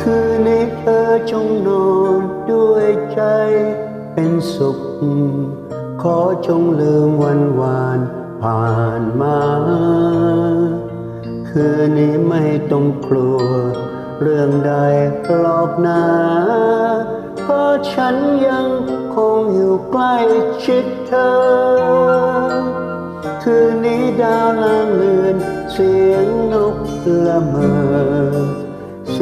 คืนนี้เธอจงนอนด้วยใจเป็นสุข ขอจงลืมวันวานผ่านมา คืนนี้ไม่ต้องกลัว เรื่องใดหรอกนะเพราะฉันยังคงอยู่ใกล้ชิดเธอ คืนนี้ดาวลางเลือนเสียงนกละเมอ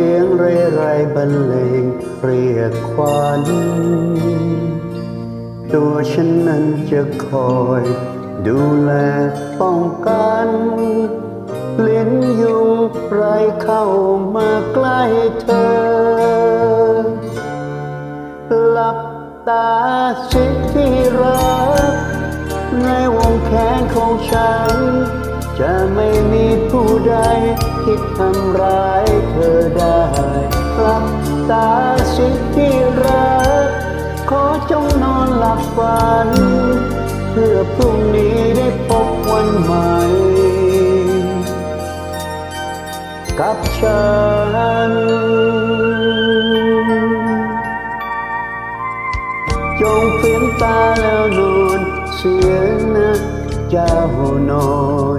สียงเรไรบรรเลงเรียกควันตัวฉันนั้นจะคอย ดูแลป้องกันลิ้นยุงไรเข้ามาใกล้เธอ หลับตาสิที่รัก ในวงแขนของฉัน จะไม่มีผู้ใดคิดทำร้ายเธอได้หลับตาสิที่รัก ขอจงนอนหลับฝัน เพื่อพรุ่งนี้ได้พบวันใหม่ กับฉัน จงเพียงตาแล้วนอนเสียงนะเจ้านอ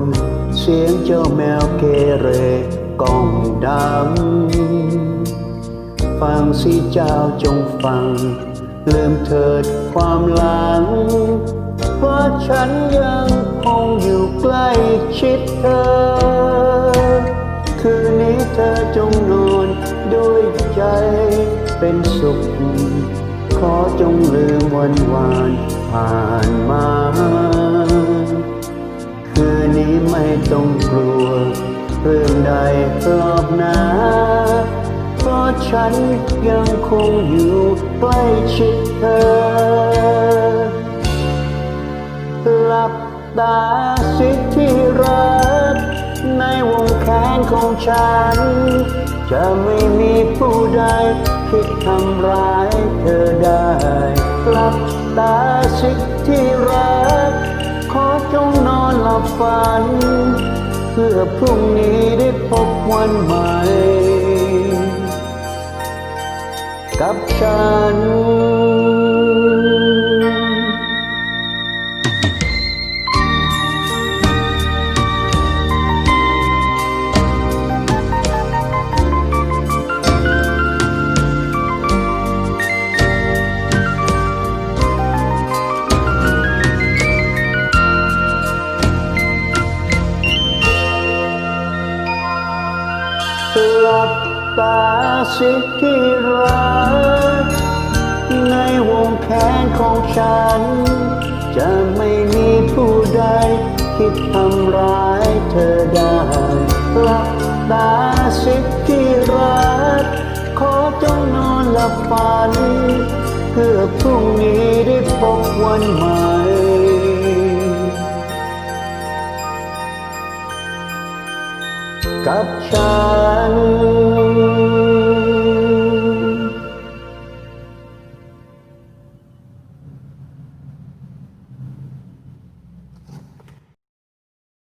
น เสียงเจ้าแมวเกเรก้องดัง ฟังสิเจ้าจงฟัง ลืมเถิดความหลังเพราะฉันยังคงอยู่ใกล้ชิดเธอ คืนนี้เธอจงนอนด้วยใจเป็นสุข ขอจงลืมวันวานผ่านมา ไม่ต้องกลัว เรื่องใดรอบหนาเพราะฉันยังคงอยู่ใกล้ชิดเธอ หลับตาสิที่รัก ในวงแขนของฉัน จะไม่มีผู้ใดคิดทำร้ายเธอได้ หลับตาสิที่รัก อบฝัน เพื่อพรุ่งนี้ได้พบวันใหม่ กับฉันาสิที่รัก ในวงแขนของฉัน จะไม่มีผู้ใดคิดทำร้ายเธอได้หลับตาสิที่รัก ขอจงนอนหลับฝัน เพื่อพรุ่งนี้ได้พบวันใหม่กับฉัน